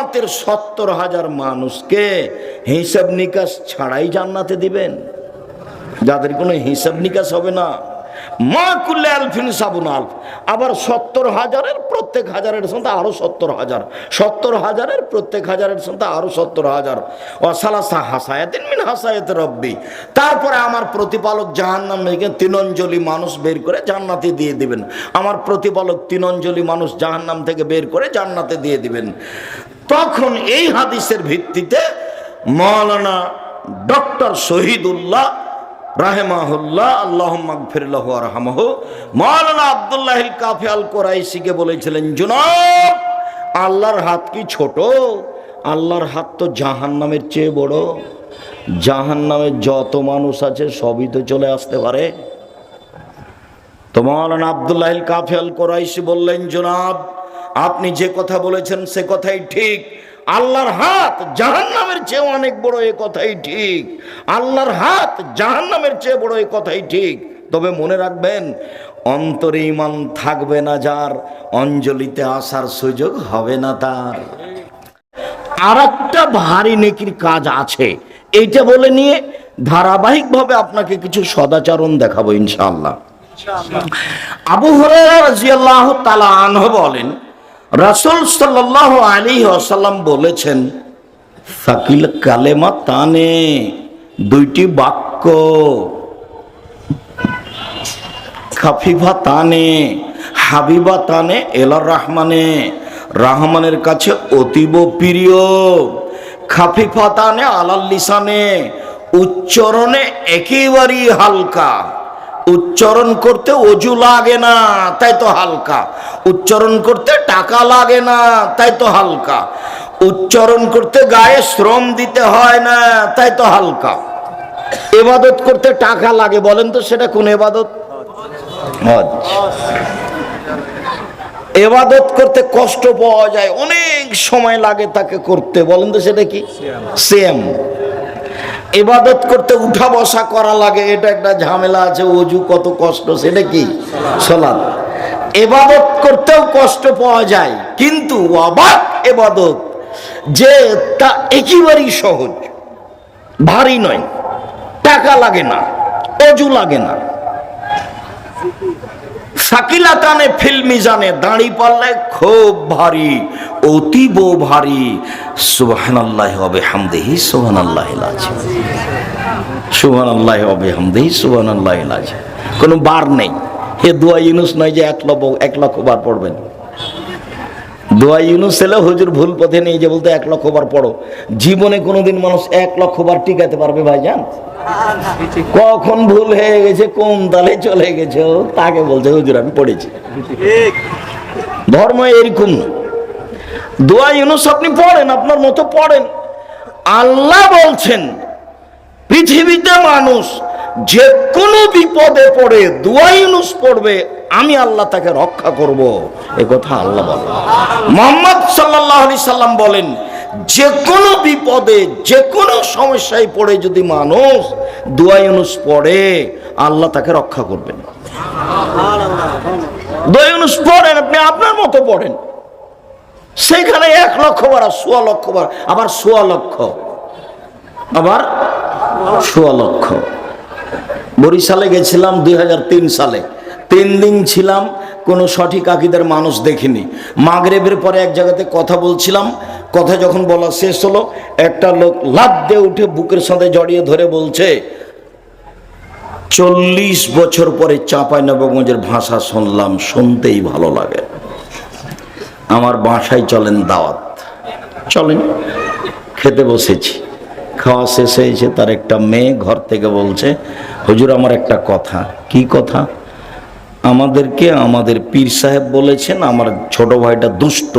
উম্মাতের সত্তর হাজার মানুষকে হিসাব নিকাশ ছাড়াই জান্নাতে দিবেন। যাদের কোনো হিসাব নিকাশ হবে না। মা কুল্লে আলফিন সাবুন আলফ আবার সত্তর হাজারের প্রত্যেক হাজারের সঙ্গে আরও সত্তর হাজার। সত্তর হাজারের প্রত্যেক হাজারের সঙ্গে আরও সত্তর হাজার। অসালাসা হাসায়াতিন মিন হাসায়াত রব্বি। তারপরে আমার প্রতিপালক জাহান্নাম থেকে তিনঞ্জলি মানুষ বের করে জান্নাতে দিয়ে দিবেন। আমার প্রতিপালক তিনঞ্জলি মানুষ জাহান্নাম থেকে বের করে জান্নাতে দিয়ে দিবেন। তখন এই হাদিসের ভিত্তিতে মৌলানা ডক্টর শহীদুল্লাহ রাহেমাহুল্লাহ আল্লাহ মাগফিরুল্লাহ রহমাহ মৌলানা আব্দুল্লাহ কাফি আল কোরাইশিকে বলেছিলেন, জুনাব, আল্লাহর হাত কি ছোট? আল্লাহর হাত তো জাহান নামের চেয়ে বড়। জাহান নামের যত মানুষ আছে সবই তো চলে আসতে পারে। তো মৌলানা আবদুল্লাহ কাফি আল কোরাইশি বললেন, জনাব আপনি যে কথা বলেছেন সে কথাই ঠিক। আল্লাহর হাত জাহান্নামের চেয়ে অনেক বড় এ কথাই ঠিক। আল্লাহর হাত জাহান্নামের চেয়ে বড় এ কথাই ঠিক। তবে মনে রাখবেন অন্তরে ইমান থাকবে না যার অঞ্জলিতে আসার সুযোগ হবে না তার। আর একটা ভারী নেকির কাজ আছে। এইটা বলে নিয়ে ধারাবাহিকভাবে আপনাকে কিছু সদাচরণ দেখাবো ইনশাআল্লাহ। আবু হুরায়রা রাদিয়াল্লাহু তাআলা আনহু বলেন রাসূল সাল্লাল্লাহু আলাইহি ওয়াসাল্লাম বলেছেন ফাকিল কালেমা তানে, দুইটি বাক্য, খাফিফা তানে, হাবিবা তানে, এলার রহমানে, রাহমানের কাছে অতীব প্রিয়, খাফিফা তানে আলাল লিসানে, উচ্চারণে একেবারেই হালকা। উচ্চারণ করতে অজু লাগে না তাই তো হালকা। উচ্চারণ করতে টাকা লাগে না তাই তো হালকা। উচ্চারণ করতে গায়ে শ্রম দিতে হয় না তাই তো হালকা। এবাদত করতে টাকা লাগে বলেন তো সেটা কোন এবাদত? হজ। এবাদত করতে কষ্ট পাওয়া যায় অনেক সময় লাগে তাকে করতে বলেন তো সেটা কি? সেম এবাদত করতে উঠা বসা করা লাগে, এটা একটা ঝামেলা আছে, অজু কত কষ্ট, সেটা কি? সলাদ এবাদত করতেও কষ্ট পাওয়া যায়, কিন্তু অবাক এবাদত যে তা একেবারেই সহজ। ভারী নয়, টাকা লাগে না, অজু লাগে না। সাকিলাতানে ফিল্মি জানে, দাঁড়ি পাল্লায় খুব ভারী, অতীব ভারী। সুবাহান আল্লাহ হবে হামদেহি সুবাহান আল্লাহ আছে সুবাহান আল্লাহ হবে হামদেহি সুবাহান আল্লাহ আছে কোনো বার নেই। হে দোয়া ইউনুস নয় যে এক লক্ষ এক লক্ষ বার পড়বেন। দোয়া ইউনুস এলে হুজুর ভুল পথে নেই যে বলতে এক লক্ষ বার পড়ো। জীবনে কোনোদিন মানুষ এক লক্ষ বার টিকাতে পারবে ভাই ভাইজান? কখন ভুল হয়ে গেছে কোন দলে চলে গেছে তাকে বলছে হুজুর আমি পড়েছি। ধর্ম এরকম দোয়া ইউনুস আপনি পড়েন আপনার মতো পড়েন। আল্লাহ বলছেন পৃথিবীতে মানুষ যে কোনো বিপদে পড়ে দোয়া ইউনুস পড়বে আমি আল্লাহ তাকে রক্ষা করব। এ কথা আল্লাহ বলেন। মোহাম্মদ সাল্লাহ আলি সাল্লাম বলেন যে কোনো বিপদে যে কোনো সমস্যায় পড়ে যদি মানুষ দোয়া পড়ে, আল্লাহ তাকে রক্ষা করবেন। দোয়া পড়েন, আপনি আপনার মতো পড়েন। সেখানে এক লক্ষ বার আর সোয়া লক্ষ বার, আবার সোয়া লক্ষ, আবার সোয়া লক্ষ। বরিশালে গেছিলাম দুই হাজার তিন সালে। তিন দিন ছিলাম কোনো সঠিক আকিদের মানুষ দেখিনি। মাগরেবের পরে এক জায়গাতে কথা বলছিলাম, কথা যখন বলা শেষ হলো, একটা লোক লাভ দিয়ে উঠে বুকের সাথে জড়িয়ে ধরে বলছে, চল্লিশ বছর পরে চাঁপাই নবগঞ্জের ভাষা শুনলাম, শুনতেই ভালো লাগে। আমার বাসায় চলেন দাওয়াত। চলেন, খেতে বসেছি। খাওয়া শেষ হয়েছে, তার একটা মেয়ে ঘর থেকে বলছে, হুজুর, আমার একটা কথা। কি কথা? আমাদেরকে আমাদের পীর সাহেব বলেছেন, আমার ছোট ভাইটা দুষ্ট।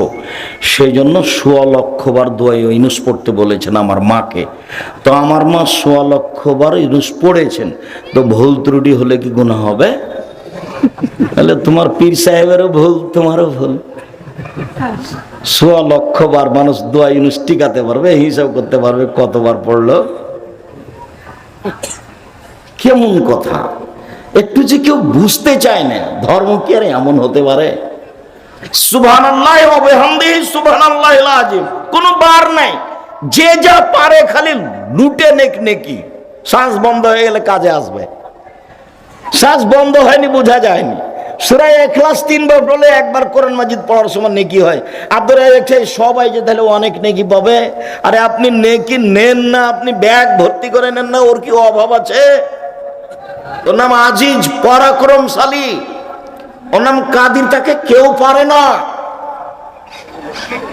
সেই জন্য সোয়া লক্ষবার দোয়াই ইনুস পড়তে বলেছেন আমার মাকে। তো আমার মা সোয়া লক্ষবার ইনুস পড়েছেন, তো ভুল ত্রুটি হলে কি গুণা হবে? তাহলে তোমার পীর সাহেবেরও ভুল, তোমারও ভুল। সোয়া লক্ষ বার মানুষ দোয়া ইউনুস টিকাতে পারবে, হিসাব করতে পারবে কতবার পড়ল। কেমন কথা? একটু যে কেউ বুঝতে চায় না, ধর্ম কি আর এমন হতে পারে? সুবহান আল্লাহ সুবহান আল্লাহ কোনো বার নাই। যে যা পারে খালি লুটে নেক নেকি। শ্বাস বন্ধ হয়ে গেলে কাজে আসবে। শ্বাস বন্ধ হয়নি, বোঝা যায়নি। সুরাই এখলাস তিনবার বলে একবার কোরআন মাজিদ পড়ার সময় নেকি হয়। দেখছে সবাই যে তাহলে অনেক নেকি পাবে। আরে আপনি নেকি নেন না, আপনি ব্যাগ ভর্তি করে নেন না, ওর কি অভাব আছে? ওর নাম আজিজ, পরাক্রমশালী। ওর নাম কাদির, তাকে কেউ পারে না।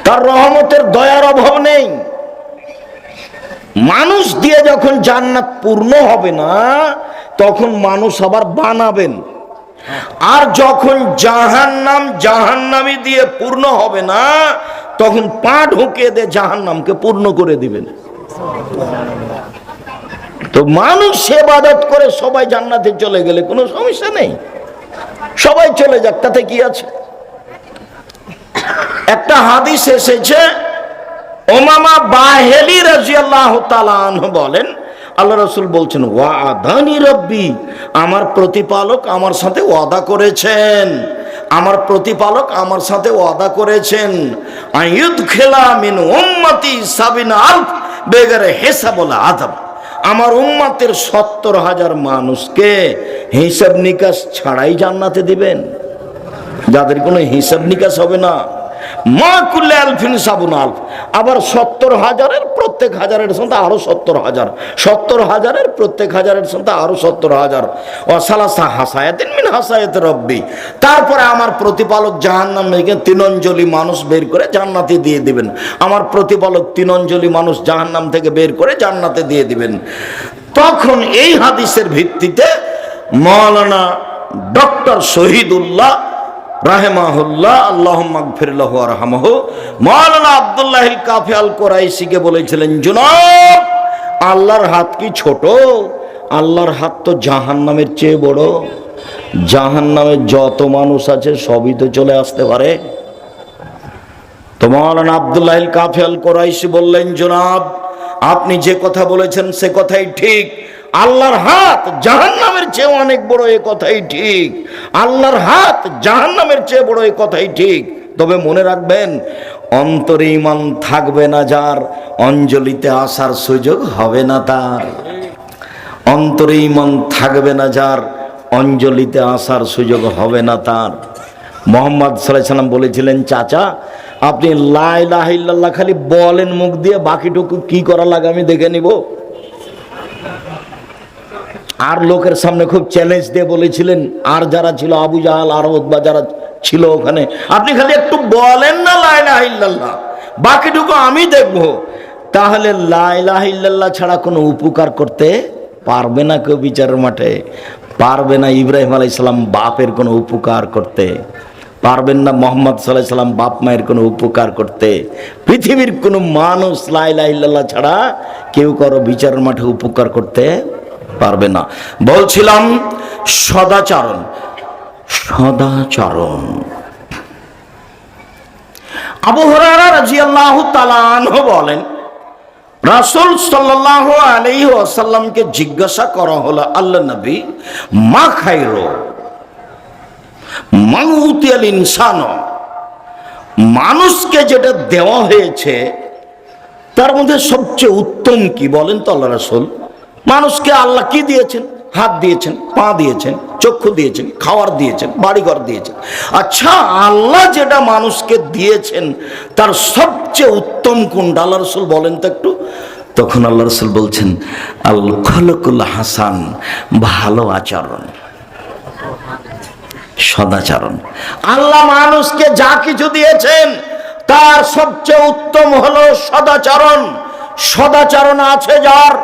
তার রহমতের দয়ার অভাব নেই। মানুষ দিয়ে যখন জান্নাত পূর্ণ হবে না, তখন মানুষ আবার বানাবেন। আর যখন জাহান্নাম জাহান্নামি দিয়ে পূর্ণ হবে না, তখন পা ঢুকিয়ে দিয়ে জাহান্নামকে পূর্ণ করে দিবেন। তো মানুষ সেবাদত করে সবাই জান্নাতে চলে গেলে কোনো সমস্যা নেই। সবাই চলে যাক, তাতে কি আছে? একটা হাদিস এসেছে ওমামা বাহেলি রাজিয়াল্লাহ তালাহ বলেন, আল্লাহ রসুল বলছেন, ওয়াদানি রব্বি, আমার প্রতিপালক আমার সাথে ওয়াদা করেছেন। আমার প্রতিপালক আমার সাথে ওয়াদা করেছেন। আয়ুদ খেলা মিন উম্মতি সাবিনা আলফ বেগারে হেসাবলা আদব। আমার উম্মাতের সত্তর হাজার মানুষকে হিসাব নিকাশ ছাড়াই জান্নাতে দিবেন। যাদের কোনো হিসাব নিকাশ হবে না। মা কুল্লে আলফিন সাবুন আলফ আবার সত্তর হাজারের প্রত্যেক হাজারের সাথে আরও সত্তর হাজার। সত্তর হাজারের প্রত্যেক হাজারের সাথে আরও সত্তর হাজার। অসালাসা হাসায়াতিন মিন হাসায়াত রব্বি। তারপরে আমার প্রতিপালক জাহান্নাম থেকে তিনঞ্জলি মানুষ বের করে জান্নাতে দিয়ে দিবেন। আমার প্রতিপালক তিনঞ্জলি মানুষ জাহান্নাম থেকে বের করে জান্নাতে দিয়ে দিবেন। তখন এই হাদিসের ভিত্তিতে মৌলানা ডক্টর শহীদুল্লাহ রাহেমাহুল্লাহ আল্লাহ মাগফিরুল্লাহ রহমাহ। মৌলানা আব্দুল্লাহ কাফি আল কোরাইশিকে বলেছিলেন, জুনাব, আল্লাহর হাত কি ছোট? আল্লাহর হাত তো জাহান নামের চেয়ে বড়। জাহান নামের যত মানুষ আছে সবই তো চলে আসতে পারে। তো মৌলানা আব্দুল্লাহ কাফি আল কোরাইশি বললেন, জনাব, আপনি যে কথা বলেছেন সে কথাই ঠিক। আল্লাহর হাত জাহান নামের চেয়ে অনেক বড় এ কথাই ঠিক। আল্লাহর হাত জাহান নামের চেয়ে বড় এ কথাই ঠিক। তবে মনে রাখবেন, অন্তরে ইমান থাকবে না যার, অঞ্জলিতে আসার সুযোগ হবে না তার। অন্তরে ইমান থাকবে না যার, অঞ্জলিতে আসার সুযোগ হবে না তার। মোহাম্মদ সাল্লাম বলেছিলেন, চাচা, আপনি লাই লাহিল্লাহ খালি বলেন, মুখ দিয়ে বাকিটুকু কি করা লাগে আমি দেখে নিব। আর লোকের সামনে খুব চ্যালেঞ্জ দিয়ে বলেছিলেন, আর যারা ছিল আবু জাহাল আর বা যারা ছিল ওখানে, আপনি খালি একটু বলেন না লাইলাহিল্লাহ বাকিটুকু আমি দেখব। তাহলে লাইলাহিল্লাহ ছাড়া কোনো উপকার করতে পারবে না কেউ বিচারের মাঠে। পারবে না ইব্রাহিম আলাইসাল্লাম বাপের কোনো উপকার করতে। পারবেন না মোহাম্মদ সাল্লাহ সাল্লাম বাপ মায়ের কোনো উপকার করতে। পৃথিবীর কোনো মানুষ লাইলাহিল্লাহ ছাড়া কেউ কারও বিচারের মাঠে উপকার করতে পারবে না। বলছিলাম, সদাচরণ সদাচরণ। আবু হরারা রাজিয়াল্লাহু তাআলা বলেন, রাসূল ওয়াসাল্লামকে জিজ্ঞাসা করা হলো, আল্লাহ নবী, মা খাইরো ইনসান। মানুষকে যেটা দেওয়া হয়েছে, তার মধ্যে সবচেয়ে উত্তম কি বলেন তো আল্লাহ রাসূল? মানুষকে আল্লাহ কি দিয়েছেন? হাত দিয়েছেন, পা দিয়েছেন, চক্ষু দিয়েছেন, খাওয়ার দিয়েছেন, বাড়িঘর দিয়েছেন। আচ্ছা আল্লাহ যেটা মানুষকে দিয়েছেন, তার সবচেয়ে উত্তম কোনটা? আল্লাহ রসুল বলেন তো একটু। তখন আল্লাহ রসুল বলছেন, আল হাসান, ভালো আচরণ, সদাচরণ। আল্লাহ মানুষকে যা কিছু দিয়েছেন, তার সবচেয়ে উত্তম হলো সদাচরণ। সদাচরণ আছে যার